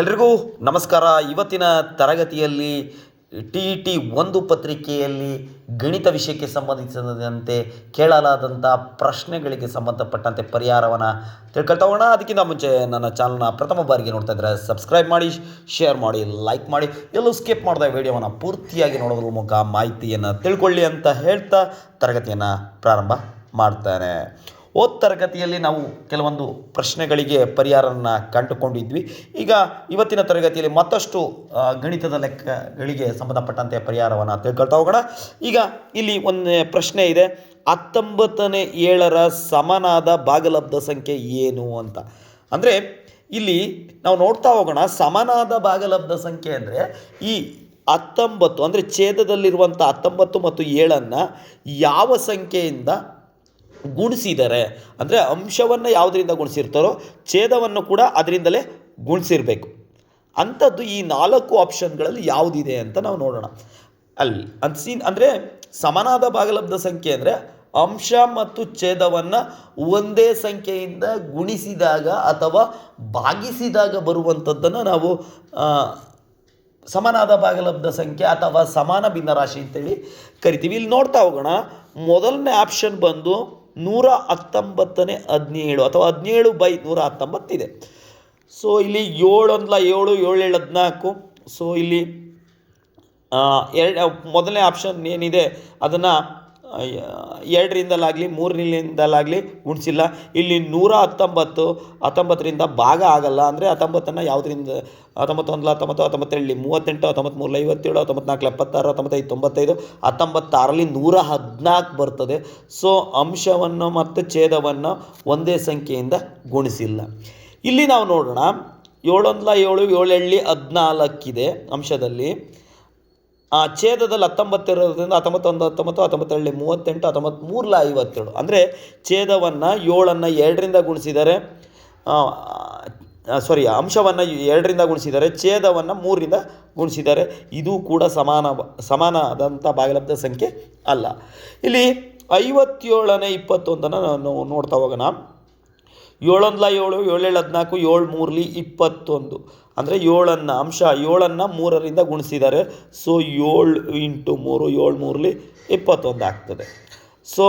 ಎಲ್ರಿಗೂ ನಮಸ್ಕಾರ. ಇವತ್ತಿನ ತರಗತಿಯಲ್ಲಿ ಟಿ ಟಿ ಒಂದು ಪತ್ರಿಕೆಯಲ್ಲಿ ಗಣಿತ ವಿಷಯಕ್ಕೆ ಸಂಬಂಧಿಸಿದಂತೆ ಕೇಳಲಾದಂಥ ಪ್ರಶ್ನೆಗಳಿಗೆ ಸಂಬಂಧಪಟ್ಟಂತೆ ಪರಿಹಾರವನ್ನು ತಿಳ್ಕೊಳ್ತಾ ಹೋಗೋಣ. ಅದಕ್ಕಿಂತ ಮುಂಚೆ ನನ್ನ ಚಾನಲ್ನ ಪ್ರಥಮ ಬಾರಿಗೆ ನೋಡ್ತಾ ಇದ್ದರೆ ಸಬ್ಸ್ಕ್ರೈಬ್ ಮಾಡಿ, ಶೇರ್ ಮಾಡಿ, ಲೈಕ್ ಮಾಡಿ, ಎಲ್ಲೂ ಸ್ಕಿಪ್ ಮಾಡಿದ ವಿಡಿಯೋವನ್ನು ಪೂರ್ತಿಯಾಗಿ ನೋಡೋದ್ರ ಮೂಲಕ ಮಾಹಿತಿಯನ್ನು ತಿಳ್ಕೊಳ್ಳಿ ಅಂತ ಹೇಳ್ತಾ ತರಗತಿಯನ್ನು ಪ್ರಾರಂಭ ಮಾಡ್ತಾನೆ. ಹೋದ ತರಗತಿಯಲ್ಲಿ ನಾವು ಕೆಲವೊಂದು ಪ್ರಶ್ನೆಗಳಿಗೆ ಪರಿಹಾರನ ಕಂಡುಕೊಂಡಿದ್ವಿ. ಈಗ ಇವತ್ತಿನ ತರಗತಿಯಲ್ಲಿ ಮತ್ತಷ್ಟು ಗಣಿತದ ಲೆಕ್ಕಗಳಿಗೆ ಸಂಬಂಧಪಟ್ಟಂತೆ ಪರಿಹಾರವನ್ನು ತಿಳ್ಕೊಳ್ತಾ ಹೋಗೋಣ. ಈಗ ಇಲ್ಲಿ ಒಂದು ಪ್ರಶ್ನೆ ಇದೆ. ಹತ್ತೊಂಬತ್ತನೇ ಏಳರ ಸಮನಾದ ಭಾಗಲಬ್ಧ ಸಂಖ್ಯೆ ಏನು ಅಂತ. ಅಂದರೆ ಇಲ್ಲಿ ನಾವು ನೋಡ್ತಾ ಹೋಗೋಣ. ಸಮನಾದ ಭಾಗಲಬ್ಧ ಸಂಖ್ಯೆ ಅಂದರೆ ಈ ಹತ್ತೊಂಬತ್ತು, ಅಂದರೆ ಛೇದದಲ್ಲಿರುವಂಥ ಹತ್ತೊಂಬತ್ತು ಮತ್ತು ಏಳನ್ನು ಯಾವ ಸಂಖ್ಯೆಯಿಂದ ಗುಣಿಸಿದ್ದಾರೆ ಅಂದರೆ ಅಂಶವನ್ನು ಯಾವುದರಿಂದ ಗುಣಿಸಿರ್ತಾರೋ ಛೇದವನ್ನು ಕೂಡ ಅದರಿಂದಲೇ ಗುಣಿಸಿರಬೇಕು. ಅಂಥದ್ದು ಈ ನಾಲ್ಕು ಆಪ್ಷನ್ಗಳಲ್ಲಿ ಯಾವುದಿದೆ ಅಂತ ನಾವು ನೋಡೋಣ. ಅಲ್ಲಿ ಸೀನ್ ಅಂದರೆ ಸಮನಾದ ಭಾಗಲಬ್ಧ ಸಂಖ್ಯೆ ಅಂದರೆ ಅಂಶ ಮತ್ತು ಛೇದವನ್ನು ಒಂದೇ ಸಂಖ್ಯೆಯಿಂದ ಗುಣಿಸಿದಾಗ ಅಥವಾ ಭಾಗಿಸಿದಾಗ ಬರುವಂಥದ್ದನ್ನು ನಾವು ಸಮನಾದ ಭಾಗಲಬ್ಧ ಸಂಖ್ಯೆ ಅಥವಾ ಸಮಾನ ಭಿನ್ನರಾಶಿ ಅಂತೇಳಿ ಕರಿತೀವಿ. ಇಲ್ಲಿ ನೋಡ್ತಾ ಹೋಗೋಣ. ಮೊದಲನೇ ಆಪ್ಷನ್ ಬಂದು ನೂರ ಹತ್ತೊಂಬತ್ತನೇ ಹದಿನೇಳು ಅಥವಾ ಹದಿನೇಳು ಬೈ ನೂರ ಹತ್ತೊಂಬತ್ತಿದೆ. ಸೊ ಇಲ್ಲಿ ಏಳು ಅಂದ್ಲ ಏಳು ಏಳು ಏಳು ಹದಿನಾಲ್ಕು. ಸೊ ಇಲ್ಲಿ ಎರಡು ಮೊದಲನೇ ಆಪ್ಷನ್ ಏನಿದೆ, ಅದನ್ನು ಎರಡರಿಂದಲಾಗಲಿ, ಮೂರರಿಂದಲಾಗಲಿ ಗುಣಿಸಿಲ್ಲ. ಇಲ್ಲಿ ನೂರ ಹತ್ತೊಂಬತ್ತು, ಹತ್ತೊಂಬತ್ತರಿಂದ ಭಾಗ ಆಗಲ್ಲ ಅಂದರೆ ಹತ್ತೊಂಬತ್ತನ್ನು ಯಾವುದರಿಂದ ಹತ್ತೊಂಬತ್ತೊಂದು ಹತ್ತೊಂಬತ್ತು ಹತ್ತೊಂಬತ್ತೆರಡು ಮೂವತ್ತೆಂಟು ಹತ್ತೊಂಬತ್ತು ಮೂರಲ ಐವತ್ತೇಳು ಹತ್ತೊಂಬತ್ತು ನಾಲ್ಕು ಎಪ್ಪತ್ತಾರು, ಹತ್ತೊಂಬತ್ತೈದು, ತೊಂಬತ್ತೈದು ಹತ್ತೊಂಬತ್ತಾರಲ್ಲಿ ನೂರ ಹದಿನಾಲ್ಕು ಬರ್ತದೆ. ಸೊ ಅಂಶವನ್ನು ಮತ್ತು ಛೇದವನ್ನು ಒಂದೇ ಸಂಖ್ಯೆಯಿಂದ ಗುಣಿಸಿಲ್ಲ. ಇಲ್ಲಿ ನಾವು ನೋಡೋಣ. ಏಳೊಂದ್ಲ ಏಳು, ಏಳೆಳ್ಳಿ ಹದಿನಾಲ್ಕಿದೆ ಅಂಶದಲ್ಲಿ. ಆ ಛೇದದಲ್ಲಿ ಹತ್ತೊಂಬತ್ತಿರೋದ್ರಿಂದ ಹತ್ತೊಂಬತ್ತೊಂದು, ಹತ್ತೊಂಬತ್ತು ಹತ್ತೊಂಬತ್ತೆರಡು ಮೂವತ್ತೆಂಟು ಹತ್ತೊಂಬತ್ತು ಮೂರಲ ಐವತ್ತೇಳು. ಅಂದರೆ ಛೇದವನ್ನು ಏಳನ್ನು ಎರಡರಿಂದ ಗುಣಿಸಿದರೆ ಸಾರಿ ಅಂಶವನ್ನು ಎರಡರಿಂದ ಗುಣಿಸಿದರೆ, ಛೇದವನ್ನು ಮೂರರಿಂದ ಗುಣಿಸಿದರೆ ಇದು ಕೂಡ ಸಮಾನ ಸಮಾನ ಆದಂಥ ಭಾಗಲಬ್ಧ ಸಂಖ್ಯೆ ಅಲ್ಲ. ಇಲ್ಲಿ ಐವತ್ತೇಳನೇ ಇಪ್ಪತ್ತೊಂದನ್ನು ನಾನು ನೋಡ್ತಾ ಹೋಗೋಣ. ಏಳೊಂದ್ಲ ಏಳು, ಏಳೇಳು ಹದಿನಾಲ್ಕು, ಏಳು ಮೂರಲಿ ಇಪ್ಪತ್ತೊಂದು. ಅಂದರೆ ಏಳನ್ನು ಅಂಶ ಏಳನ್ನು ಮೂರರಿಂದ ಗುಣಿಸಿದ್ದಾರೆ ಸೊ ಏಳು ಇಂಟು ಮೂರು, ಏಳು ಮೂರಲಿ ಇಪ್ಪತ್ತೊಂದು ಆಗ್ತದೆ. ಸೊ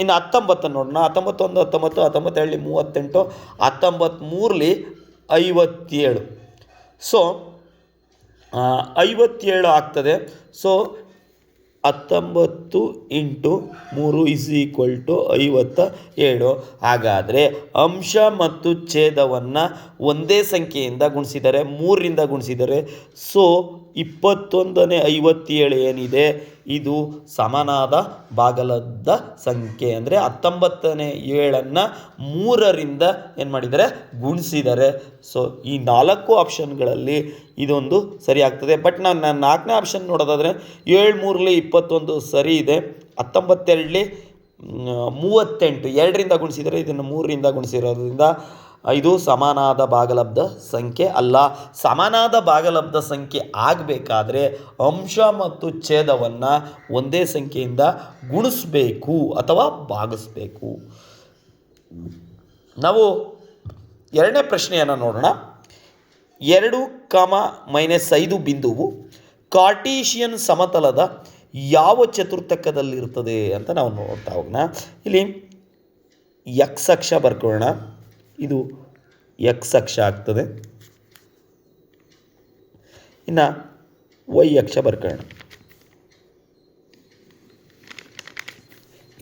ಇನ್ನು ಹತ್ತೊಂಬತ್ತನ್ನು ನೋಡೋಣ. ಹತ್ತೊಂಬತ್ತೊಂದು, ಹತ್ತೊಂಬತ್ತು ಹತ್ತೊಂಬತ್ತೇಳಿ ಮೂವತ್ತೆಂಟು ಹತ್ತೊಂಬತ್ತ್ಮೂರಲಿ ಐವತ್ತೇಳು. ಸೊ ಐವತ್ತೇಳು ಆಗ್ತದೆ. ಸೊ ಹತ್ತೊಂಬತ್ತು ಇಂಟು ಮೂರು ಇಸ್ ಈಕ್ವಲ್ ಟು ಐವತ್ತ ಏಳು. ಹಾಗಾದರೆ ಅಂಶ ಮತ್ತು ಛೇದವನ್ನು ಒಂದೇ ಸಂಖ್ಯೆಯಿಂದ ಗುಣಿಸಿದರೆ ಮೂರರಿಂದ ಗುಣಿಸಿದರೆ ಸೊ ಇಪ್ಪತ್ತೊಂದನೇ ಐವತ್ತೇಳು ಏನಿದೆ? ಇದು ಸಮನಾದ ಬಾಗಲದ ಸಂಖ್ಯೆ. ಅಂದರೆ ಹತ್ತೊಂಬತ್ತನೇ ಏಳನ್ನು ಮೂರರಿಂದ ಏನು ಮಾಡಿದ್ದಾರೆ ಗುಣಿಸಿದ್ದಾರೆ ಸೊ ಈ ನಾಲ್ಕು ಆಪ್ಷನ್ಗಳಲ್ಲಿ ಇದೊಂದು ಸರಿ ಆಗ್ತದೆ. ಬಟ್ ನಾನು ನಾನು ನಾಲ್ಕನೇ ಆಪ್ಷನ್ ನೋಡೋದಾದರೆ ಏಳು ಮೂರಲ್ಲಿ ಇಪ್ಪತ್ತೊಂದು ಸರಿ ಇದೆ. ಹತ್ತೊಂಬತ್ತೆರಡಲಿ ಮೂವತ್ತೆಂಟು ಎರಡರಿಂದ ಗುಣಿಸಿದರೆ ಇದನ್ನು ಮೂರರಿಂದ ಗುಣಿಸಿರೋದ್ರಿಂದ ಇದು ಸಮಾನಾದ ಭಾಗಲಬ್ಧ ಸಂಖ್ಯೆ ಅಲ್ಲ. ಸಮಾನಾದ ಭಾಗಲಬ್ಧ ಸಂಖ್ಯೆ ಆಗಬೇಕಾದ್ರೆ ಅಂಶ ಮತ್ತು ಛೇದವನ್ನು ಒಂದೇ ಸಂಖ್ಯೆಯಿಂದ ಗುಣಿಸ್ಬೇಕು ಅಥವಾ ಭಾಗಿಸ್ಬೇಕು. ನಾವು ಎರಡನೇ ಪ್ರಶ್ನೆಯನ್ನು ನೋಡೋಣ. ಎರಡು ಕಾಮ ಮೈನಸ್ ಐದು ಬಿಂದುವು ಕಾರ್ಟೀಷಿಯನ್ ಸಮತಲದ ಯಾವ ಚತುರ್ಥಕದಲ್ಲಿರ್ತದೆ ಅಂತ ನಾವು ನೋಡ್ತಾ ಹೋಗೋಣ. ಇಲ್ಲಿ ಎಕ್ಸ್ ಅಕ್ಷ ಬರ್ಕೊಳ್ಳೋಣ. ಇದು ಎಕ್ಸ್ ಅಕ್ಷ ಆಗ್ತದೆ. ಇನ್ನು ವೈ ಅಕ್ಷ ಬರ್ಕೊಳ್ಳೋಣ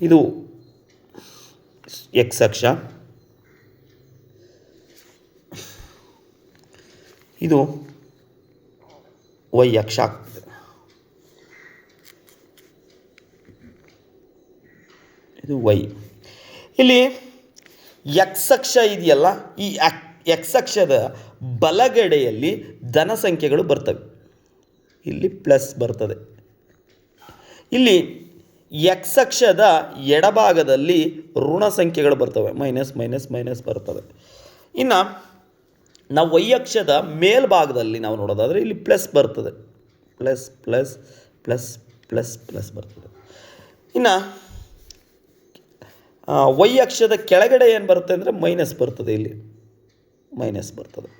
ಇದು ಎಕ್ಸ್ ಅಕ್ಷ. ಇದು ವೈ ಅಕ್ಷ ಆಗ್ತದೆ. ಇದು ವೈ ಇಲ್ಲಿ ಎಕ್ಸ್ ಅಕ್ಷ ಇದೆಯಲ್ಲ? ಈ ಎಕ್ಸ್ ಅಕ್ಷದ ಬಲಗಡೆಯಲ್ಲಿ ಧನ ಸಂಖ್ಯೆಗಳು ಬರ್ತವೆ. ಇಲ್ಲಿ ಪ್ಲಸ್ ಬರ್ತದೆ. ಇಲ್ಲಿ ಎಕ್ಸಕ್ಷದ ಎಡಭಾಗದಲ್ಲಿ ಋಣ ಸಂಖ್ಯೆಗಳು ಬರ್ತವೆ. ಮೈನಸ್ ಮೈನಸ್ ಮೈನಸ್ ಬರ್ತವೆ. ಇನ್ನು ನಾವು ವೈಯಕ್ಷದ ಮೇಲ್ಭಾಗದಲ್ಲಿ ನಾವು ನೋಡೋದಾದರೆ ಇಲ್ಲಿ ಪ್ಲಸ್ ಬರ್ತದೆ. Plus plus plus plus plus ಬರ್ತದೆ. ಇನ್ನು ವೈ ಅಕ್ಷದ ಕೆಳಗಡೆ ಏನು ಬರುತ್ತೆ ಅಂದರೆ ಮೈನಸ್ ಬರ್ತದೆ ಇಲ್ಲಿ. ಮೈನಸ್ ಬರ್ತದೆ.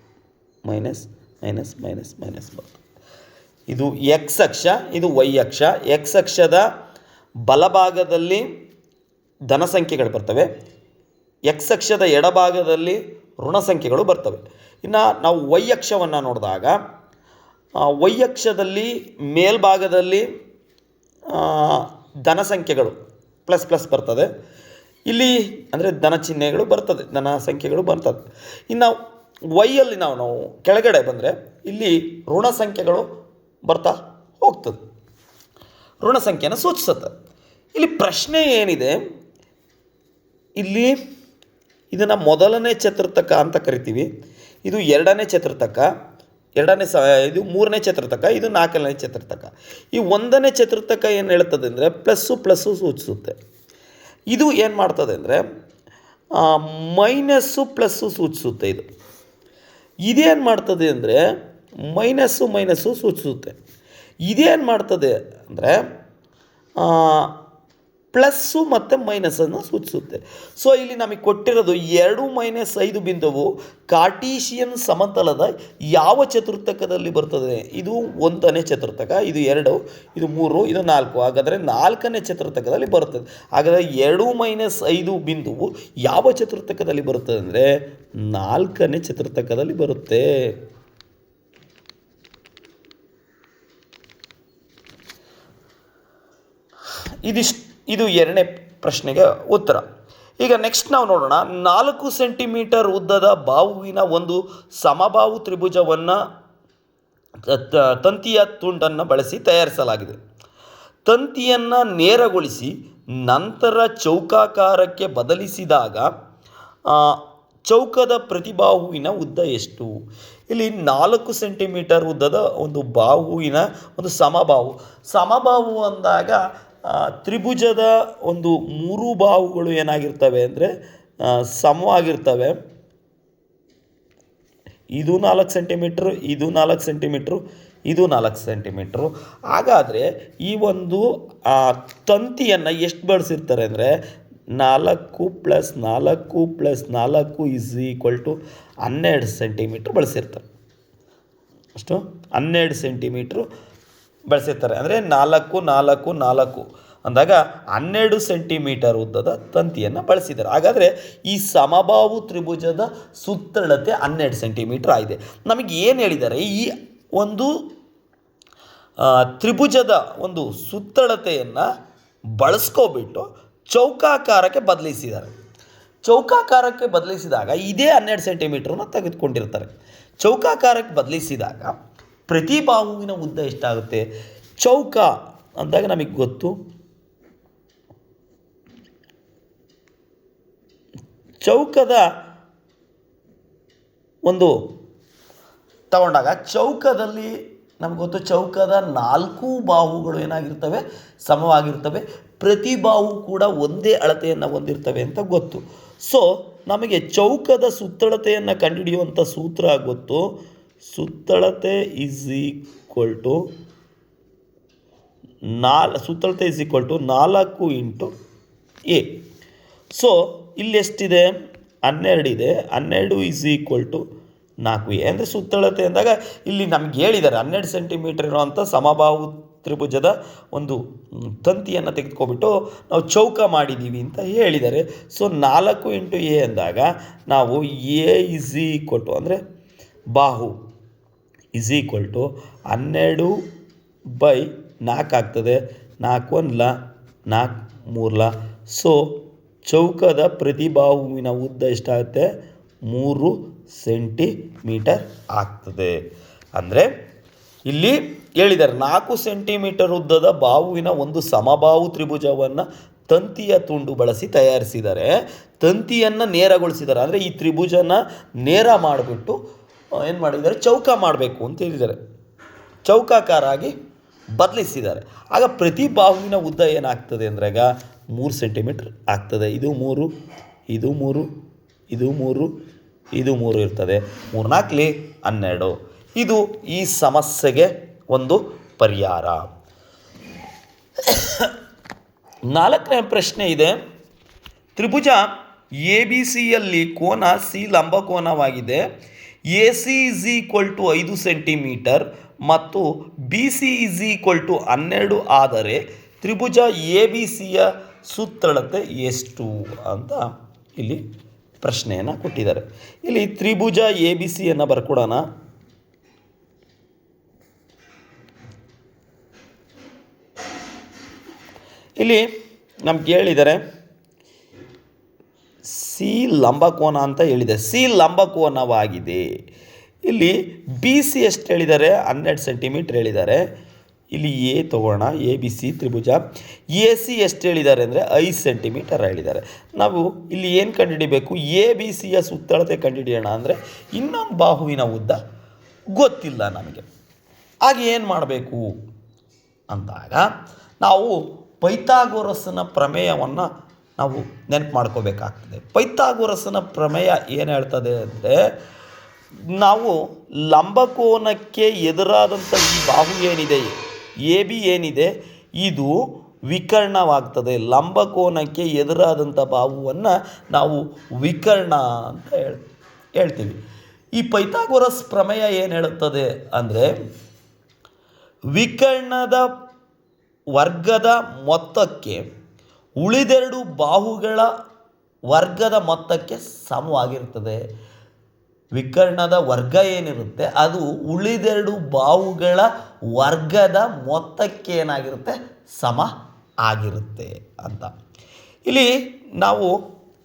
ಮೈನಸ್ ಮೈನಸ್ ಮೈನಸ್ ಮೈನಸ್ ಬರ್ತದೆ. ಇದು ಎಕ್ಸ್ ಅಕ್ಷ, ಇದು ವೈ ಅಕ್ಷ. ಎಕ್ಸ್ ಅಕ್ಷದ ಬಲಭಾಗದಲ್ಲಿ ಧನ ಸಂಖ್ಯೆಗಳು ಬರ್ತವೆ. ಎಕ್ಸ್ ಅಕ್ಷದ ಎಡಭಾಗದಲ್ಲಿ ಋಣ ಸಂಖ್ಯೆಗಳು ಬರ್ತವೆ. ಇನ್ನು ನಾವು ವೈ ಅಕ್ಷವನ್ನು ನೋಡಿದಾಗ ವೈ ಅಕ್ಷದಲ್ಲಿ ಮೇಲ್ಭಾಗದಲ್ಲಿ ಧನ ಸಂಖ್ಯೆಗಳು ಪ್ಲಸ್ ಪ್ಲಸ್ ಬರ್ತದೆ. ಇಲ್ಲಿ ಅಂದರೆ ಧನ ಚಿಹ್ನೆಗಳು ಬರ್ತದೆ, ಧನ ಸಂಖ್ಯೆಗಳು ಬರ್ತದೆ. ಇನ್ನು ವೈಯಲ್ಲಿ ನಾವು ನಾವು ಕೆಳಗಡೆ ಬಂದರೆ ಇಲ್ಲಿ ಋಣ ಸಂಖ್ಯೆಗಳು ಬರ್ತಾ ಹೋಗ್ತದೆ. ಋಣ ಸಂಖ್ಯೆನ ಸೂಚಿಸುತ್ತೆ. ಇಲ್ಲಿ ಪ್ರಶ್ನೆ ಏನಿದೆ? ಇಲ್ಲಿ ಇದನ್ನು ಮೊದಲನೇ ಚತುರ್ಥಕ ಅಂತ ಕರಿತೀವಿ. ಇದು ಎರಡನೇ ಚತುರ್ಥಕ, ಎರಡನೇ ಸ, ಇದು ಮೂರನೇ ಚತುರ್ಥಕ, ಇದು ನಾಲ್ಕನೇ ಚತುರ್ಥಕ. ಈ ಒಂದನೇ ಚತುರ್ಥಕ ಏನು ಹೇಳ್ತದೆ ಅಂದರೆ ಪ್ಲಸ್ಸು ಪ್ಲಸ್ಸು ಸೂಚಿಸುತ್ತೆ. ಇದು ಏನು ಮಾಡ್ತದೆ ಅಂದರೆ ಮೈನಸ್ಸು ಪ್ಲಸ್ಸು ಸೂಚಿಸುತ್ತೆ ಇದು. ಇದೇನು ಮಾಡ್ತದೆ ಅಂದರೆ, ಮೈನಸ್ಸು ಮೈನಸ್ಸು ಸೂಚಿಸುತ್ತೆ. ಇದೇನು ಮಾಡ್ತದೆ ಅಂದರೆ ಪ್ಲಸ್ಸು ಮತ್ತು ಮೈನಸನ್ನು ಸೂಚಿಸುತ್ತೆ. ಸೊ ಇಲ್ಲಿ ನಮಗೆ ಕೊಟ್ಟಿರೋದು ಎರಡು ಮೈನಸ್ ಐದು ಬಿಂದುವು ಕಾರ್ಟೀಷಿಯನ್ ಸಮತಲದ ಯಾವ ಚತುರ್ಥಕದಲ್ಲಿ ಬರ್ತದೆ? ಇದು ಒಂದನೇ ಚತುರ್ಥಕ, ಇದು ಎರಡು, ಇದು ಮೂರು, ಇದು ನಾಲ್ಕು. ಹಾಗಾದರೆ ನಾಲ್ಕನೇ ಚತುರ್ಥಕದಲ್ಲಿ ಬರ್ತದೆ. ಹಾಗಾದರೆ ಎರಡು ಮೈನಸ್ ಐದು ಬಿಂದುವು ಯಾವ ಚತುರ್ಥಕದಲ್ಲಿ ಬರುತ್ತದೆ ಅಂದರೆ ನಾಲ್ಕನೇ ಚತುರ್ಥಕದಲ್ಲಿ ಬರುತ್ತೆ. ಇದಿಷ್ಟು. ಇದು ಎರಡನೇ ಪ್ರಶ್ನೆಗೆ ಉತ್ತರ. ಈಗ ನೆಕ್ಸ್ಟ್ ನಾವು ನೋಡೋಣ. ನಾಲ್ಕು ಸೆಂಟಿಮೀಟರ್ ಉದ್ದದ ಬಾಹುವಿನ ಒಂದು ಸಮಬಾಹು ತ್ರಿಭುಜವನ್ನು ತಂತಿಯ ತುಂಡನ್ನು ಬಳಸಿ ತಯಾರಿಸಲಾಗಿದೆ. ತಂತಿಯನ್ನು ನೇರಗೊಳಿಸಿ ನಂತರ ಚೌಕಾಕಾರಕ್ಕೆ ಬದಲಿಸಿದಾಗ ಚೌಕದ ಪ್ರತಿಬಾಹುವಿನ ಉದ್ದ ಎಷ್ಟು? ಇಲ್ಲಿ ನಾಲ್ಕು ಸೆಂಟಿಮೀಟರ್ ಉದ್ದದ ಒಂದು ಬಾಹುವಿನ ಒಂದು ಸಮಬಾಹು. ಸಮಬಾಹು ಅಂದಾಗ ತ್ರಿಭುಜದ ಒಂದು ಮೂರು ಬಾಹುಗಳು ಏನಾಗಿರ್ತವೆ ಅಂದರೆ ಸಮವಾಗಿರ್ತವೆ. ಇದು ನಾಲ್ಕು ಸೆಂಟಿಮೀಟ್ರು, ಇದು ನಾಲ್ಕು ಸೆಂಟಿಮೀಟ್ರು, ಇದು ನಾಲ್ಕು ಸೆಂಟಿಮೀಟ್ರು. ಹಾಗಾದರೆ ಈ ಒಂದು ತಂತಿಯನ್ನು ಎಷ್ಟು ಬಳಸಿರ್ತಾರೆ ಅಂದರೆ, ನಾಲ್ಕು ಪ್ಲಸ್ ನಾಲ್ಕು ಪ್ಲಸ್ ನಾಲ್ಕು ಇಸ್ ಈಕ್ವಲ್ ಟು ಹನ್ನೆರಡು ಸೆಂಟಿಮೀಟ್ರ್ ಬಳಸಿರ್ತಾರೆ. ಅಷ್ಟು? ಹನ್ನೆರಡು ಸೆಂಟಿಮೀಟ್ರು ಬಳಸಿರ್ತಾರೆ. ಅಂದರೆ ನಾಲ್ಕು ನಾಲ್ಕು ನಾಲ್ಕು ಅಂದಾಗ ಹನ್ನೆರಡು ಸೆಂಟಿಮೀಟರ್ ಉದ್ದದ ತಂತಿಯನ್ನು ಬಳಸಿದ್ದಾರೆ. ಹಾಗಾದರೆ ಈ ಸಮಬಾಹು ತ್ರಿಭುಜದ ಸುತ್ತಳತೆ ಹನ್ನೆರಡು ಸೆಂಟಿಮೀಟರ್ ಆಗಿದೆ. ನಮಗೆ ಏನು ಹೇಳಿದ್ದಾರೆ? ಈ ಒಂದು ತ್ರಿಭುಜದ ಒಂದು ಸುತ್ತಳತೆಯನ್ನು ಬಳಸ್ಕೊಬಿಟ್ಟು ಚೌಕಾಕಾರಕ್ಕೆ ಬದಲಿಸಿದ್ದಾರೆ. ಚೌಕಾಕಾರಕ್ಕೆ ಬದಲಿಸಿದಾಗ ಇದೇ ಹನ್ನೆರಡು ಸೆಂಟಿಮೀಟ್ರನ್ನ ತೆಗೆದುಕೊಂಡಿರ್ತಾರೆ. ಚೌಕಾಕಾರಕ್ಕೆ ಬದಲಿಸಿದಾಗ ಪ್ರತಿ ಬಾಹುವಿನ ಉದ್ದ ಎಷ್ಟಾಗುತ್ತೆ? ಚೌಕ ಅಂದಾಗ ನಮಗೆ ಗೊತ್ತು. ಚೌಕದ ಒಂದು ತಗೊಂಡಾಗ ಚೌಕದಲ್ಲಿ ನಮ್ಗೆ ಗೊತ್ತು, ಚೌಕದ ನಾಲ್ಕು ಬಾಹುಗಳು ಏನಾಗಿರ್ತವೆ? ಸಮವಾಗಿರ್ತವೆ. ಪ್ರತಿ ಬಾಹು ಕೂಡ ಒಂದೇ ಅಳತೆಯನ್ನು ಹೊಂದಿರ್ತವೆ ಅಂತ ಗೊತ್ತು. ಸೊ ನಮಗೆ ಚೌಕದ ಸುತ್ತಳತೆಯನ್ನು ಕಂಡುಹಿಡಿಯುವಂಥ ಸೂತ್ರ ಗೊತ್ತು. ಸುತ್ತಳತೆ ಈಸ್ ಈಕ್ವಲ್ ಟು ನಾಲ್, ಸುತ್ತಳತೆ ಇಸ್ ಈಕ್ವಲ್ ಟು ನಾಲ್ಕು ಇಂಟು ಎ ಸೊ ಇಲ್ಲಿ ಎಷ್ಟಿದೆ? ಹನ್ನೆರಡು ಇದೆ. ಹನ್ನೆರಡು ಇಸ್ ಈಕ್ವಲ್ ಟು ನಾಲ್ಕು ಎ ಅಂದರೆ ಸುತ್ತಳತೆ ಅಂದಾಗ ಇಲ್ಲಿ ನಮ್ಗೆ ಹೇಳಿದ್ದಾರೆ ಹನ್ನೆರಡು ಸೆಂಟಿಮೀಟರ್ ಇರುವಂಥ ಸಮಬಾಹು ತ್ರಿಭುಜದ ಒಂದು ತಂತಿಯನ್ನು ತೆಗೆದುಕೊಬಿಟ್ಟು ನಾವು ಚೌಕ ಮಾಡಿದ್ದೀವಿ ಅಂತ ಹೇಳಿದ್ದಾರೆ ಸೊ ನಾಲ್ಕು ಇಂಟು ಎ ಅಂದಾಗ ನಾವು ಎ ಇಸ್ ಈಕ್ವಲ್ ಟು ಅಂದರೆ ಬಾಹು. ಇಸ್ ಈಕ್ವಲ್ ಟು ಹನ್ನೆರಡು ಬೈ ನಾಲ್ಕು ಆಗ್ತದೆ. ನಾಲ್ಕು ಒಂದ್ಲ, ನಾಲ್ಕು ಮೂರ್ಲ. ಸೊ ಚೌಕದ ಪ್ರತಿಬಾಹುವಿನ ಉದ್ದ ಎಷ್ಟಾಗುತ್ತೆ? ಮೂರು ಸೆಂಟಿಮೀಟರ್ ಆಗ್ತದೆ. ಅಂದರೆ, ಇಲ್ಲಿ ಹೇಳಿದ್ದಾರೆ ನಾಲ್ಕು ಸೆಂಟಿಮೀಟರ್ ಉದ್ದದ ಬಾಹುವಿನ ಒಂದು ಸಮಬಾಹು ತ್ರಿಭುಜವನ್ನು ತಂತಿಯ ತುಂಡು ಬಳಸಿ ತಯಾರಿಸಿದ್ದಾರೆ ತಂತಿಯನ್ನು ನೇರಗೊಳಿಸಿದ್ದಾರೆ ಅಂದರೆ ಈ ತ್ರಿಭುಜನ ನೇರ ಮಾಡಿಬಿಟ್ಟು ಏನು ಮಾಡಿದ್ದಾರೆ? ಚೌಕ ಮಾಡಬೇಕು ಅಂತ ಹೇಳಿದ್ದಾರೆ. ಚೌಕಾಕಾರಾಗಿ ಬದಲಿಸಿದ್ದಾರೆ. ಆಗ ಪ್ರತಿ ಬಾಹುವಿನ ಉದ್ದ ಏನಾಗ್ತದೆ ಅಂದ್ರೆ ಆಗ ಮೂರು ಸೆಂಟಿಮೀಟ್ರ್ ಆಗ್ತದೆ. ಇದು ಮೂರು ಇದು ಮೂರು ಇದು ಮೂರು ಇದು ಮೂರು ಇರ್ತದೆ. ಮೂರು ನಾಲ್ಕಲಿ ಹನ್ನೆರಡು. ಇದು ಈ ಸಮಸ್ಯೆಗೆ ಒಂದು ಪರಿಹಾರ. ನಾಲ್ಕನೇ ಪ್ರಶ್ನೆ ಇದೆ. ತ್ರಿಭುಜ ಎ ಬಿ ಸಿಯಲ್ಲಿ ಕೋನ C ಲಂಬಕೋನವಾಗಿದೆ A C is equal to ಐದು ಸೆಂಟಿಮೀಟರ್ ಮತ್ತು B C is equal to ಹನ್ನೆರಡು ಆದರೆ ತ್ರಿಭುಜ ಎ ಬಿ ಸಿಯ ಸುತ್ತಳತೆ ಎಷ್ಟು ಅಂತ ಇಲ್ಲಿ ಪ್ರಶ್ನೆಯನ್ನು ಕೊಟ್ಟಿದ್ದಾರೆ. ಇಲ್ಲಿ ತ್ರಿಭುಜ ಎ ಬಿ ಸಿಯನ್ನು ಬರ್ಕೊಡೋಣ. ಇಲ್ಲಿ ನಮ್ಗೆ ಹೇಳಿದ್ದಾರೆ ಸಿ ಲಂಬಕೋನ ಅಂತ ಹೇಳಿದೆ. ಸಿ ಲಂಬಕೋನವಾಗಿದೆ. ಇಲ್ಲಿ ಬಿ ಸಿ ಎಷ್ಟು ಹೇಳಿದ್ದಾರೆ? ಹನ್ನೆರಡು ಸೆಂಟಿಮೀಟ್ರ್ ಹೇಳಿದ್ದಾರೆ. ಇಲ್ಲಿ ಎ ತೊಗೋಣ. ಎ, ಬಿ, ಸಿ, ತ್ರಿಭುಜ. ಎ, ಸಿ ಎಷ್ಟು ಹೇಳಿದ್ದಾರೆ ಅಂದರೆ ಐದು ಸೆಂಟಿಮೀಟರ್ ಹೇಳಿದ್ದಾರೆ. ನಾವು ಇಲ್ಲಿ ಏನು ಕಂಡುಹಿಡಿಬೇಕು? ಎ, ಬಿ ಸಿಯ ಸುತ್ತಳತೆ ಕಂಡುಹಿಡಿಯೋಣ ಅಂದರೆ ಇನ್ನೊಂದು ಬಾಹುವಿನ ಉದ್ದ ಗೊತ್ತಿಲ್ಲ ನಮಗೆ. ಆಗ ಏನು ಮಾಡಬೇಕು? ಅಂದಾಗ ನಾವು ಪೈಥಾಗೋರಸ್ನ ಪ್ರಮೇಯವನ್ನು ನಾವು ನೆನಪು ಮಾಡ್ಕೋಬೇಕಾಗ್ತದೆ. ಪೈತಾಗೋರಸನ ಪ್ರಮೇಯ ಏನು ಹೇಳ್ತದೆ ಅಂದರೆ, ನಾವು ಲಂಬಕೋನಕ್ಕೆ ಎದುರಾದಂಥ ಈ ಬಾಹು ಏನಿದೆ, ಎ ಬಿ ಏನಿದೆ, ಇದು ವಿಕರ್ಣವಾಗ್ತದೆ. ಲಂಬಕೋನಕ್ಕೆ ಎದುರಾದಂಥ ಬಾಹುವನ್ನು ನಾವು ವಿಕರ್ಣ ಅಂತ ಹೇಳ್, ಹೇಳ್ತೀವಿ. ಈ ಪೈಥಾಗೋರಸ್ ಪ್ರಮೇಯ ಏನು ಹೇಳುತ್ತದೆ ಅಂದರೆ, ವಿಕರ್ಣದ ವರ್ಗದ ಮೊತ್ತಕ್ಕೆ ಉಳಿದೆರಡು ಬಾಹುಗಳ ವರ್ಗದ ಮೊತ್ತಕ್ಕೆ ಸಮವಾಗಿರ್ತದೆ. ವಿಕರ್ಣದ ವರ್ಗ ಏನಿರುತ್ತೆ, ಅದು ಉಳಿದೆರಡು ಬಾಹುಗಳ ವರ್ಗದ ಮೊತ್ತಕ್ಕೆ ಏನಾಗಿರುತ್ತೆ, ಸಮ ಆಗಿರುತ್ತೆ ಅಂತ. ಇಲ್ಲಿ ನಾವು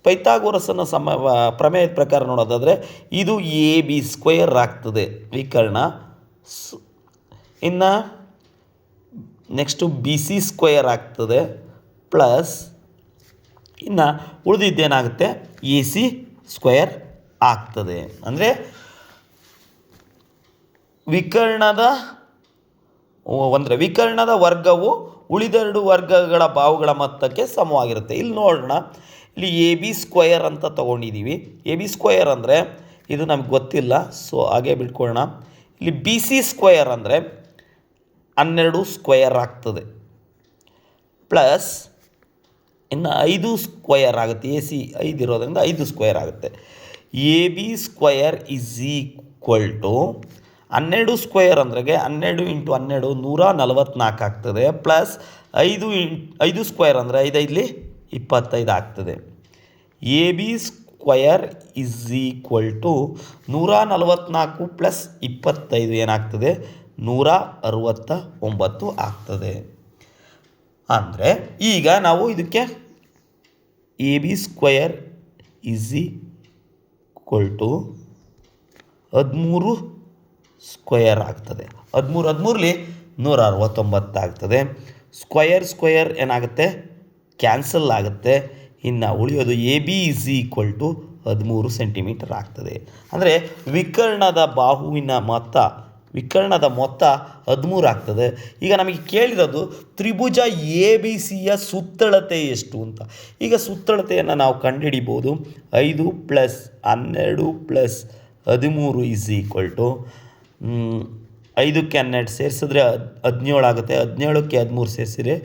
ಪೈಥಾಗೋರಸನ ಸಮ ಪ್ರಮೇಯದ ಪ್ರಕಾರ ನೋಡೋದಾದರೆ, ಇದು ಎ, ಬಿ, ಸ್ಕ್ವೇರ್ ಆಗ್ತದೆ ವಿಕರ್ಣ. ಇನ್ನು ನೆಕ್ಸ್ಟು ಬಿ, ಸಿ, ಸ್ಕ್ವೇರ್ ಆಗ್ತದೆ. ಪ್ಲಸ್ ಇನ್ನು ಉಳಿದಿದ್ದೇನಾಗುತ್ತೆ? ಎ ಸಿ ಸ್ಕ್ವೇರ್ ಆಗ್ತದೆ. ಅಂದರೆ ವಿಕರ್ಣದ ಅಂದರೆ ವಿಕರ್ಣದ ವರ್ಗವು ಉಳಿದೆರಡು ವರ್ಗಗಳ ಬಾವುಗಳ ಮೊತ್ತಕ್ಕೆ ಸಮವಾಗಿರುತ್ತೆ. ಇಲ್ಲಿ ನೋಡೋಣ. ಇಲ್ಲಿ ಎ ಬಿ ಸ್ಕ್ವಯರ್ ಅಂತ ತೊಗೊಂಡಿದ್ದೀವಿ ಎ ಬಿ ಸ್ಕ್ವಯರ್ ಅಂದರೆ, ಇದು ನಮ್ಗೆ ಗೊತ್ತಿಲ್ಲ, ಸೊ ಹಾಗೆ ಬಿಟ್ಕೊಳ್ಳೋಣ ಇಲ್ಲಿ ಬಿ ಸಿ ಸ್ಕ್ವಯರ್ ಅಂದರೆ ಹನ್ನೆರಡು ಸ್ಕ್ವಯರ್ ಆಗ್ತದೆ. ಪ್ಲಸ್ ಇನ್ನು ಐದು ಸ್ಕ್ವಯರ್ ಆಗುತ್ತೆ. ಎ ಸಿ ಐದು ಇರೋದರಿಂದ ಐದು ಸ್ಕ್ವಯರ್ ಆಗುತ್ತೆ. A B square is equal to ಹನ್ನೆರಡು ಸ್ಕ್ವಯರ್ ಅಂದ್ರೆಗೆ ಹನ್ನೆರಡು ಇಂಟು ಹನ್ನೆರಡು ನೂರ ನಲವತ್ತ್ನಾಲ್ಕು ಆಗ್ತದೆ. ಪ್ಲಸ್ ಐದು ಇನ್ ಐದು ಸ್ಕ್ವಯರ್ ಅಂದರೆ ಐದೈದಲಿ ಇಪ್ಪತ್ತೈದು ಆಗ್ತದೆ. A B square is equal to ನೂರ ನಲವತ್ತ್ನಾಲ್ಕು ಪ್ಲಸ್ ಇಪ್ಪತ್ತೈದು ಏನಾಗ್ತದೆ? ನೂರ ಅರುವತ್ತ ಒಂಬತ್ತು ಆಗ್ತದೆ. ಅಂದರೆ ಈಗ ನಾವು ಇದಕ್ಕೆ A B square is equal to ಹದಿಮೂರು ಸ್ಕ್ವಯರ್ ಆಗ್ತದೆ. ಹದಿಮೂರು ಹದಿಮೂರಲ್ಲಿ ನೂರ ಅರವತ್ತೊಂಬತ್ತು ಆಗ್ತದೆ. ಸ್ಕ್ವಯರ್ ಸ್ಕ್ವಯರ್ ಏನಾಗುತ್ತೆ? ಕ್ಯಾನ್ಸಲ್ ಆಗುತ್ತೆ. ಇನ್ನು ಉಳಿಯೋದು A B is equal to ಹದಿಮೂರು ಸೆಂಟಿಮೀಟರ್ ಆಗ್ತದೆ. ಅಂದರೆ ವಿಕರ್ಣದ ಬಾಹುವಿನ ಮೊತ್ತ ವಿಕರ್ಣದ ಮೊತ್ತ ಹದಿಮೂರು ಆಗ್ತದೆ. ಈಗ ನಮಗೆ ಕೇಳಿರೋದು ತ್ರಿಭುಜ ಎ ಬಿ ಸಿಯ ಸುತ್ತಳತೆ ಎಷ್ಟು ಅಂತ. ಈಗ ಸುತ್ತಳತೆಯನ್ನು ನಾವು ಕಂಡುಹಿಡಿಬೋದು. ಐದು ಪ್ಲಸ್ ಹನ್ನೆರಡು ಪ್ಲಸ್ ಹದಿಮೂರು ಇಸ್ ಈಕ್ವಲ್ ಟು ಐದಕ್ಕೆ ಹನ್ನೆರಡು ಸೇರಿಸಿದ್ರೆ ಹದ್, ಹದಿನೇಳು ಆಗುತ್ತೆ. ಹದಿನೇಳಕ್ಕೆ ಹದಿಮೂರು ಸೇರಿಸಿದ್ರೆ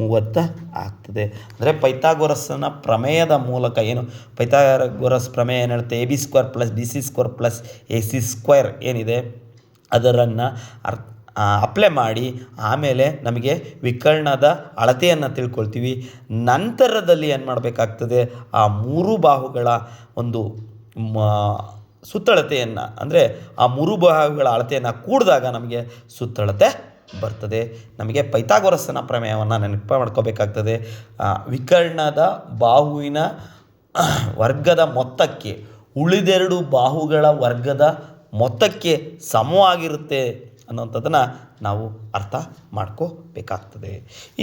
ಮೂವತ್ತ ಆಗ್ತದೆ. ಅಂದರೆ ಪೈಥಾಗೋರಸ್ಸನ ಪ್ರಮೇಯದ ಮೂಲಕ ಏನು? ಪೈಥಾಗೋರಸ್ ಪ್ರಮೇಯ ಏನು ಹೇಳುತ್ತೆ A B square plus B C square plus A C square ಏನಿದೆ? ಅದರನ್ನು ಅರ್ಥ ಅಪ್ಲೈ ಮಾಡಿ ಆಮೇಲೆ ನಮಗೆ ವಿಕರ್ಣದ ಅಳತೆಯನ್ನು ತಿಳ್ಕೊಳ್ತೀವಿ. ನಂತರದಲ್ಲಿ ಏನು ಮಾಡಬೇಕಾಗ್ತದೆ? ಆ ಮೂರು ಬಾಹುಗಳ ಒಂದು ಸುತ್ತಳತೆಯನ್ನು, ಅಂದರೆ ಆ ಮೂರು ಬಾಹುಗಳ ಅಳತೆಯನ್ನು ಕೂಡಿದಾಗ ನಮಗೆ ಸುತ್ತಳತೆ ಬರ್ತದೆ. ನಮಗೆ ಪೈಥಾಗೋರಸ್ಸನ ಪ್ರಮೇಯವನ್ನು ನೆನಪು ಮಾಡ್ಕೋಬೇಕಾಗ್ತದೆ. ವಿಕರ್ಣದ ಬಾಹುವಿನ ವರ್ಗದ ಮೊತ್ತಕ್ಕೆ ಉಳಿದೆರಡು ಬಾಹುಗಳ ವರ್ಗದ ಮೊತ್ತಕ್ಕೆ ಸಮವಾಗಿರುತ್ತೆ ಅನ್ನೋಂಥದ್ದನ್ನು ನಾವು ಅರ್ಥ ಮಾಡ್ಕೋಬೇಕಾಗ್ತದೆ.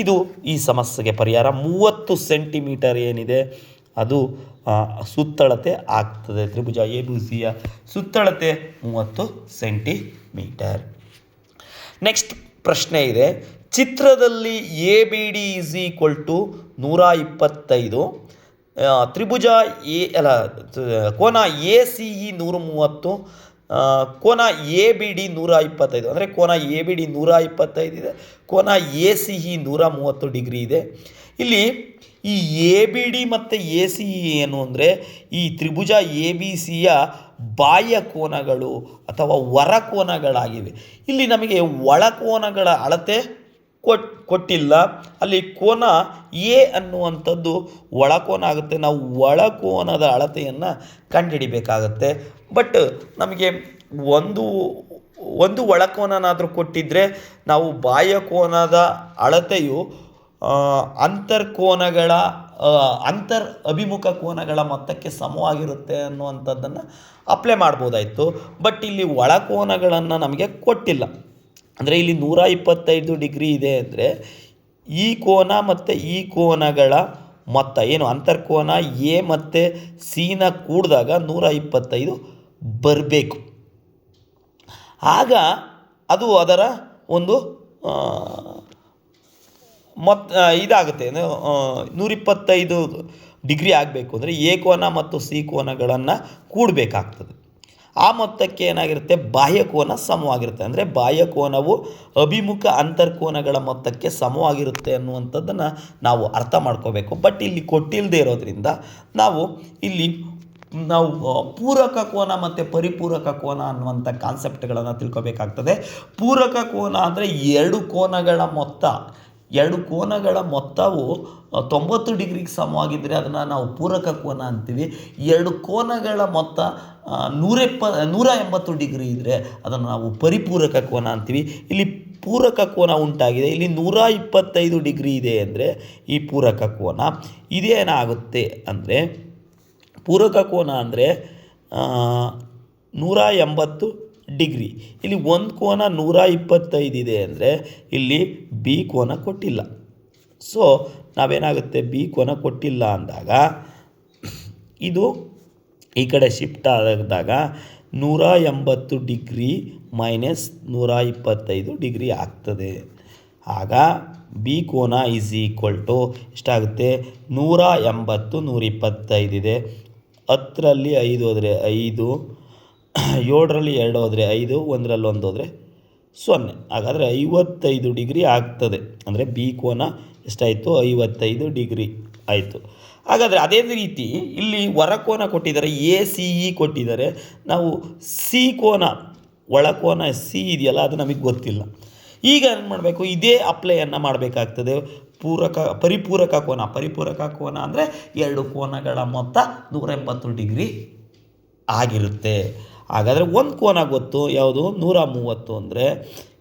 ಇದು ಈ ಸಮಸ್ಯೆಗೆ ಪರಿಹಾರ ಮೂವತ್ತು ಸೆಂಟಿಮೀಟರ್ ಏನಿದೆ, ಅದು ಸುತ್ತಳತೆ ಆಗ್ತದೆ. ತ್ರಿಭುಜ ಎ ಬಿ ಸಿಯ ಸುತ್ತಳತೆ ಮೂವತ್ತು ಸೆಂಟಿಮೀಟರ್. ನೆಕ್ಸ್ಟ್ ಪ್ರಶ್ನೆ ಇದೆ. ಚಿತ್ರದಲ್ಲಿ A B D is equal to ನೂರ ಇಪ್ಪತ್ತೈದು. ತ್ರಿಭುಜ ಎ ಅಲ್ಲ ಕೋನ ಎ ಸಿ ಇ ನೂರ ಮೂವತ್ತು. ಕೋನ ಎ ಬಿ ಡಿ ನೂರ ಇಪ್ಪತ್ತೈದು. ಅಂದರೆ ಕೋನ ಎ ಬಿ ಡಿ ನೂರ ಇಪ್ಪತ್ತೈದು ಇದೆ, ಕೋನ ಎ ಸಿ ಇ ನೂರ ಮೂವತ್ತು ಡಿಗ್ರಿ ಇದೆ. ಇಲ್ಲಿ ಈ ಎ ಬಿ ಡಿ ಮತ್ತು ಎ ಸಿ ಏನು ಅಂದರೆ ಈ ತ್ರಿಭುಜ ಎ ಬಿ ಸಿಯ ಬಾಹ್ಯ ಕೋನಗಳು ಅಥವಾ ಹೊರ ಕೋನಗಳಾಗಿವೆ. ಇಲ್ಲಿ ನಮಗೆ ಒಳಕೋನಗಳ ಅಳತೆ ಕೊಟ್, ಕೊಟ್ಟಿಲ್ಲ. ಅಲ್ಲಿ ಕೋನ ಎ ಅನ್ನುವಂಥದ್ದು ಒಳಕೋನ ಆಗುತ್ತೆ. ನಾವು ಒಳಕೋನದ ಅಳತೆಯನ್ನು ಕಂಡುಹಿಡಿಬೇಕಾಗತ್ತೆ. ಬಟ್ ನಮಗೆ ಒಂದು ಒಂದು ಒಳಕೋನನಾದರೂ ಕೊಟ್ಟಿದ್ದರೆ ನಾವು ಬಾಹ್ಯ ಕೋನದ ಅಳತೆಯು ಅಂತರ್ಕೋನಗಳ ಅಂತರ್ ಅಭಿಮುಖ ಕೋನಗಳ ಮೊತ್ತಕ್ಕೆ ಸಮವಾಗಿರುತ್ತೆ ಅನ್ನುವಂಥದ್ದನ್ನು ಅಪ್ಲೈ ಮಾಡ್ಬೋದಾಯಿತು. ಬಟ್ ಇಲ್ಲಿ ಒಳಕೋನಗಳನ್ನು ನಮಗೆ ಕೊಟ್ಟಿಲ್ಲ. ಅಂದರೆ ಇಲ್ಲಿ ನೂರ ಇಪ್ಪತ್ತೈದು ಡಿಗ್ರಿ ಇದೆ ಅಂದರೆ ಈ ಕೋನ ಮತ್ತು ಈ ಕೋನಗಳ ಮೊತ್ತ, ಏನು ಅಂತರ್ಕೋನ ಎ ಮತ್ತು ಸಿನ ಕೂಡಿದಾಗ ನೂರ ಇಪ್ಪತ್ತೈದು ಬರಬೇಕು. ಆಗ ಅದು ಅದರ ಒಂದು ಮೊತ್ತ ಇದಾಗುತ್ತೆ. ನೂರಿಪ್ಪತ್ತೈದು ಡಿಗ್ರಿ ಆಗಬೇಕು. ಅಂದರೆ ಎ ಕೋನ ಮತ್ತು ಸಿ ಕೋನಗಳನ್ನು ಕೂಡಬೇಕಾಗ್ತದೆ. ಆ ಮೊತ್ತಕ್ಕೆ ಏನಾಗಿರುತ್ತೆ? ಬಾಹ್ಯ ಕೋನ ಸಮವಾಗಿರುತ್ತೆ. ಅಂದರೆ ಬಾಹ್ಯ ಕೋನವು ಅಭಿಮುಖ ಅಂತರ್ಕೋನಗಳ ಮೊತ್ತಕ್ಕೆ ಸಮವಾಗಿರುತ್ತೆ ಅನ್ನುವಂಥದ್ದನ್ನು ನಾವು ಅರ್ಥ ಮಾಡ್ಕೋಬೇಕು. ಬಟ್ ಇಲ್ಲಿ ಕೊಟ್ಟಿಲ್ಲದೆ ಇರೋದ್ರಿಂದ ನಾವು ಇಲ್ಲಿ ನಾವು ಪೂರಕ ಕೋನ ಮತ್ತು ಪರಿಪೂರಕ ಕೋನ ಅನ್ನುವಂಥ ಕಾನ್ಸೆಪ್ಟ್ಗಳನ್ನು ತಿಳ್ಕೊಬೇಕಾಗ್ತದೆ. ಪೂರಕ ಕೋನ ಅಂದರೆ ಎರಡು ಕೋನಗಳ ಮೊತ್ತ. ಎರಡು ಕೋನಗಳ ಮೊತ್ತವು ತೊಂಬತ್ತು ಡಿಗ್ರಿಗೆ ಸಮವಾಗಿದ್ದರೆ ಅದನ್ನು ನಾವು ಪೂರಕ ಕೋನ ಅಂತೀವಿ. ಎರಡು ಕೋನಗಳ ಮೊತ್ತ ನೂರೆಪ್ಪ ನೂರ ಎಂಬತ್ತು ಡಿಗ್ರಿ ಇದ್ದರೆ ಅದನ್ನು ನಾವು ಪರಿಪೂರಕ ಕೋನ ಅಂತೀವಿ. ಇಲ್ಲಿ ಪೂರಕ ಕೋನ ಉಂಟಾಗಿದೆ. ಇಲ್ಲಿ ನೂರ ಇಪ್ಪತ್ತೈದು ಡಿಗ್ರಿ ಇದೆ ಅಂದರೆ ಈ ಪೂರಕ ಕೋನ. ಇದೇನಾಗುತ್ತೆ ಅಂದರೆ, ಪೂರಕ ಕೋನ ಅಂದರೆ ನೂರ ಎಂಬತ್ತು ಡಿಗ್ರಿ. ಇಲ್ಲಿ ಒಂದು ಕೋನ ನೂರ ಇಪ್ಪತ್ತೈದು ಇದೆ ಅಂದರೆ ಇಲ್ಲಿ ಬಿ ಕೋನ ಕೊಟ್ಟಿಲ್ಲ. ಸೊ ನಾವೇನಾಗುತ್ತೆ? ಬಿ ಕೋನ ಕೊಟ್ಟಿಲ್ಲ ಅಂದಾಗ, ಇದು ಈ ಕಡೆ ಶಿಫ್ಟ್ ಆದಾಗ ನೂರ ಎಂಬತ್ತು ಡಿಗ್ರಿ ಮೈನಸ್ ನೂರ ಇಪ್ಪತ್ತೈದು ಡಿಗ್ರಿ ಆಗ್ತದೆ. ಆಗ ಬಿ ಕೋನ ಈಸ್ ಈಕ್ವಲ್ ಟು ಎಷ್ಟಾಗುತ್ತೆ? ನೂರ ಎಂಬತ್ತು, ನೂರ ಇಪ್ಪತ್ತೈದಿದೆ ಹತ್ತರಲ್ಲಿ ಐದು ಹೋದರೆ ಐದು ಏಳರಲ್ಲಿ ಎರಡು ಹೋದರೆ ಐದು, ಒಂದರಲ್ಲಿ ಒಂದು ಹೋದರೆ ಸೊನ್ನೆ. ಹಾಗಾದರೆ ಐವತ್ತೈದು ಡಿಗ್ರಿ ಆಗ್ತದೆ. ಅಂದರೆ ಬಿ ಕೋನ ಎಷ್ಟಾಯಿತು? ಐವತ್ತೈದು ಡಿಗ್ರಿ ಆಯಿತು. ಹಾಗಾದರೆ ಅದೇ ರೀತಿ ಇಲ್ಲಿ ಹೊರಕೋನ ಕೊಟ್ಟಿದ್ದಾರೆ ಎ ಸಿ ಇ ಕೊಟ್ಟಿದ್ದಾರೆ. ನಾವು ಸಿ ಕೋನ ಒಳಕೋನ ಸಿ ಇದೆಯಲ್ಲ, ಅದು ನಮಗೆ ಗೊತ್ತಿಲ್ಲ. ಈಗ ಏನು ಮಾಡಬೇಕು? ಇದೇ ಅಪ್ಲೈಯನ್ನು ಮಾಡಬೇಕಾಗ್ತದೆ. ಪೂರಕ, ಪರಿಪೂರಕ ಕೋನ. ಪರಿಪೂರಕ ಕೋನ ಅಂದರೆ ಎರಡು ಕೋನಗಳ ಮೊತ್ತ ನೂರ ಎಂಬತ್ತು ಡಿಗ್ರಿ ಆಗಿರುತ್ತೆ. ಹಾಗಾದರೆ ಒಂದು ಕೋನ ಗೊತ್ತು, ಯಾವುದು? ನೂರ ಮೂವತ್ತು ಅಂದರೆ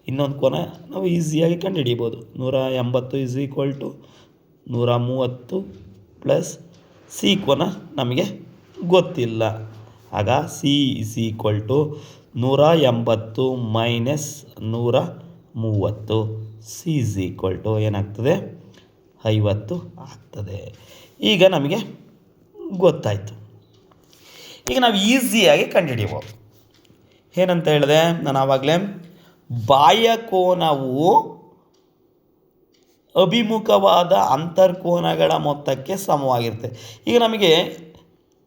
ಇನ್ನೊಂದು ಕೋನ ನಾವು ಈಸಿಯಾಗಿ ಕಂಡುಹಿಡಿಬೋದು. ನೂರ ಎಂಬತ್ತು ಇಸ್ ಈಕ್ವಲ್ ಟು ನೂರ ಮೂವತ್ತು ಪ್ಲಸ್ ಸಿ ಕೋನ ನಮಗೆ ಗೊತ್ತಿಲ್ಲ. ಆಗ ಸಿ ಇಸ್ ಈಕ್ವಲ್ ಟು ನೂರ ಎಂಬತ್ತು ಮೈನಸ್ ನೂರ ಮೂವತ್ತು. ಸಿ ಇಸ್ ಈಕ್ವಲ್ ಟು ಏನಾಗ್ತದೆ? ಐವತ್ತು ಆಗ್ತದೆ. ಈಗ ನಮಗೆ ಗೊತ್ತಾಯಿತು. ಈಗ ನಾವು ಈಸಿಯಾಗಿ ಕಂಡುಹಿಡಿಬೋದು ಏನಂತ ಹೇಳಿದೆ? ನಾನು ಆವಾಗಲೇ ಬಾಹ್ಯಕೋನವು ಅಭಿಮುಖವಾದ ಅಂತರ್ಕೋನಗಳ ಮೊತ್ತಕ್ಕೆ ಸಮವಾಗಿರುತ್ತೆ. ಈಗ ನಮಗೆ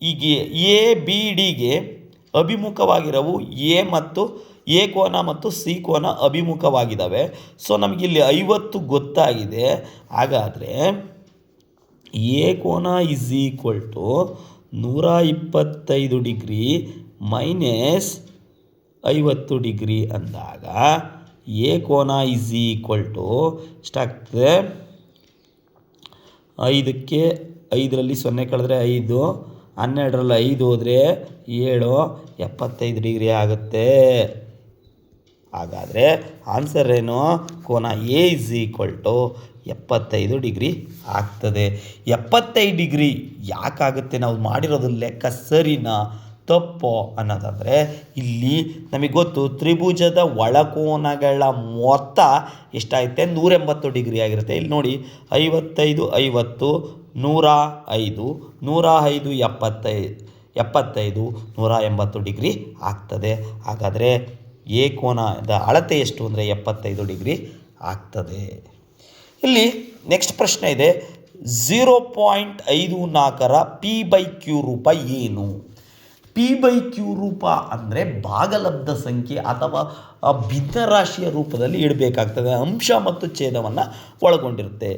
ಈಗ ಎ ಬಿ ಡಿಗೆ ಅಭಿಮುಖವಾಗಿರವು ಎ ಮತ್ತು ಎ ಕೋನ ಮತ್ತು ಸಿ ಕೋನ ಅಭಿಮುಖವಾಗಿದ್ದಾವೆ. ಸೊ ನಮಗಿಲ್ಲಿ ಐವತ್ತು ಗೊತ್ತಾಗಿದೆ. ಹಾಗಾದರೆ ಎ ಕೋನ ಇಸ್ ಈಕ್ವಲ್ ಟು ನೂರ ಇಪ್ಪತ್ತೈದು ಡಿಗ್ರಿ ಮೈನಸ್ ಐವತ್ತು ಡಿಗ್ರಿ ಅಂದಾಗ ಎ ಕೋನ ಇಸ್ ಈಕ್ವಲ್ ಟು ಎಷ್ಟಾಗ್ತದೆ ಐದಕ್ಕೆ ಐದರಲ್ಲಿ ಸೊನ್ನೆ ಕಳೆದ್ರೆ ಐದು, ಹನ್ನೆರಡರಲ್ಲಿ ಐದು ಹೋದರೆ ಏಳು, ಎಪ್ಪತ್ತೈದು ಡಿಗ್ರಿ ಆಗುತ್ತೆ. ಹಾಗಾದರೆ ಆನ್ಸರ್ ಏನು? ಕೋನ ಎ ಇಸ್ ಈಕ್ವಲ್ ಟು ಎಪ್ಪತ್ತೈದು ಡಿಗ್ರಿ ಆಗ್ತದೆ. ಎಪ್ಪತ್ತೈದು ಡಿಗ್ರಿ ಯಾಕಾಗುತ್ತೆ? ನಾವು ಮಾಡಿರೋದು ಲೆಕ್ಕ ಸರಿನಾ? ತಪ್ಪೋ ಅನ್ನೋದಾದರೆ ಇಲ್ಲಿ ನಮಗೆ ಗೊತ್ತು ತ್ರಿಭುಜದ ಒಳಕೋನಗಳ ಮೊತ್ತ ಎಷ್ಟಾಗುತ್ತೆ ನೂರೆಂಬತ್ತು ಡಿಗ್ರಿ ಆಗಿರುತ್ತೆ. ಇಲ್ಲಿ ನೋಡಿ, ಐವತ್ತೈದು, ಐವತ್ತು, ನೂರ ಐದು ನೂರ ಐದು ಎಪ್ಪತ್ತೈದು ಎಪ್ಪತ್ತೈದು, ನೂರ ಎಂಬತ್ತು ಡಿಗ್ರಿ ಆಗ್ತದೆ. ಹಾಗಾದರೆ ಎ ಕೋನದ ಅಳತೆ ಎಷ್ಟು ಅಂದರೆ ಎಪ್ಪತ್ತೈದು ಡಿಗ್ರಿ ಆಗ್ತದೆ. ಇಲ್ಲಿ ನೆಕ್ಸ್ಟ್ ಪ್ರಶ್ನೆ ಇದೆ. ಝೀರೋ ಪಾಯಿಂಟ್ ಐದು ನಾಲ್ಕರ ಪಿ ಬೈ ಕ್ಯೂ ರೂಪ ಏನು? ಪಿ ಬೈ ಕ್ಯೂ ರೂಪ ಅಂದರೆ ಭಾಗಲಬ್ಧ ಸಂಖ್ಯೆ ಅಥವಾ ಭಿನ್ನರಾಶಿಯ ರೂಪದಲ್ಲಿ ಇಡಬೇಕಾಗ್ತದೆ. ಅಂಶ ಮತ್ತು ಛೇದವನ್ನು ಒಳಗೊಂಡಿರುತ್ತೆ.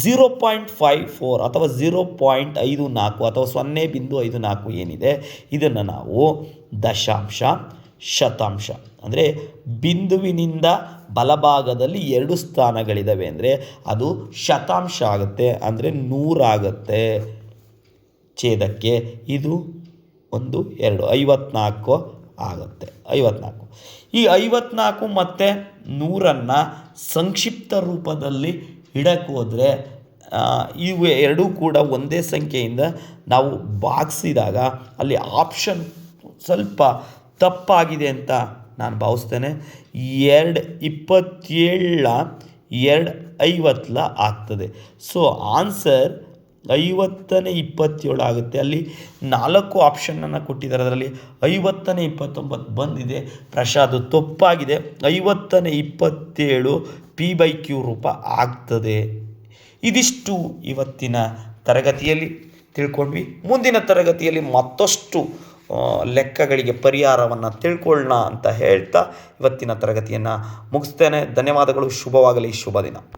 ಝೀರೋ ಪಾಯಿಂಟ್ ಫೈವ್ ಫೋರ್ ಅಥವಾ ಝೀರೋ ಪಾಯಿಂಟ್ ಐದು ನಾಲ್ಕು ಅಥವಾ ಸೊನ್ನೆ ಬಿಂದು ಐದು ನಾಲ್ಕು ಏನಿದೆ, ಇದನ್ನು ನಾವು ದಶಾಂಶ, ಶತಾಂಶ ಅಂದರೆ ಬಿಂದುವಿನಿಂದ ಬಲಭಾಗದಲ್ಲಿ ಎರಡು ಸ್ಥಾನಗಳಿದ್ದಾವೆ ಅಂದರೆ ಅದು ಶತಾಂಶ ಆಗುತ್ತೆ ಅಂದರೆ ನೂರಾಗುತ್ತೆ. ಛೇದಕ್ಕೆ ಇದು ಒಂದು, ಎರಡು, ಐವತ್ನಾಲ್ಕು ಆಗುತ್ತೆ. ಐವತ್ನಾಲ್ಕು. ಈ ಐವತ್ನಾಲ್ಕು ಮತ್ತು ನೂರನ್ನು ಸಂಕ್ಷಿಪ್ತ ರೂಪದಲ್ಲಿ ಇಡಕ್ಕೋದ್ರೆ ಇವು ಎರಡೂ ಕೂಡ ಒಂದೇ ಸಂಖ್ಯೆಯಿಂದ ನಾವು ಭಾಗಿಸಿದಾಗ ಅಲ್ಲಿ ಆಪ್ಷನ್ ಸ್ವಲ್ಪ ತಪ್ಪಾಗಿದೆ ಅಂತ ನಾನು ಭಾವಿಸ್ತೇನೆ. ಎರಡು ಇಪ್ಪತ್ತೇಳ ಎರಡು ಐವತ್ತಲ ಆಗ್ತದೆ. ಸೊ ಆನ್ಸರ್ ಐವತ್ತನೇ ಇಪ್ಪತ್ತೇಳು ಆಗುತ್ತೆ. ಅಲ್ಲಿ ನಾಲ್ಕು ಆಪ್ಷನನ್ನು ಕೊಟ್ಟಿದ್ದಾರೆ. ಅದರಲ್ಲಿ ಐವತ್ತನೇ ಇಪ್ಪತ್ತೊಂಬತ್ತು ಬಂದಿದೆ. ಪ್ರಸಾದ್ ತಪ್ಪಾಗಿದೆ. ಐವತ್ತನೇ ಇಪ್ಪತ್ತೇಳು ಪಿ ಬೈ ಕ್ಯೂ ರೂಪ ಆಗ್ತದೆ. ಇದಿಷ್ಟು ಇವತ್ತಿನ ತರಗತಿಯಲ್ಲಿ ತಿಳ್ಕೊಂಡ್ವಿ. ಮುಂದಿನ ತರಗತಿಯಲ್ಲಿ ಮತ್ತಷ್ಟು ಲೆಕ್ಕಗಳಿಗೆ ಪರಿಹಾರವನ್ನು ತಿಳ್ಕೊಳ್ಳೋಣ ಅಂತ ಹೇಳ್ತಾ ಇವತ್ತಿನ ತರಗತಿಯನ್ನು ಮುಗಿಸ್ತೇನೆ. ಧನ್ಯವಾದಗಳು. ಶುಭವಾಗಲಿ. ಶುಭ ದಿನ.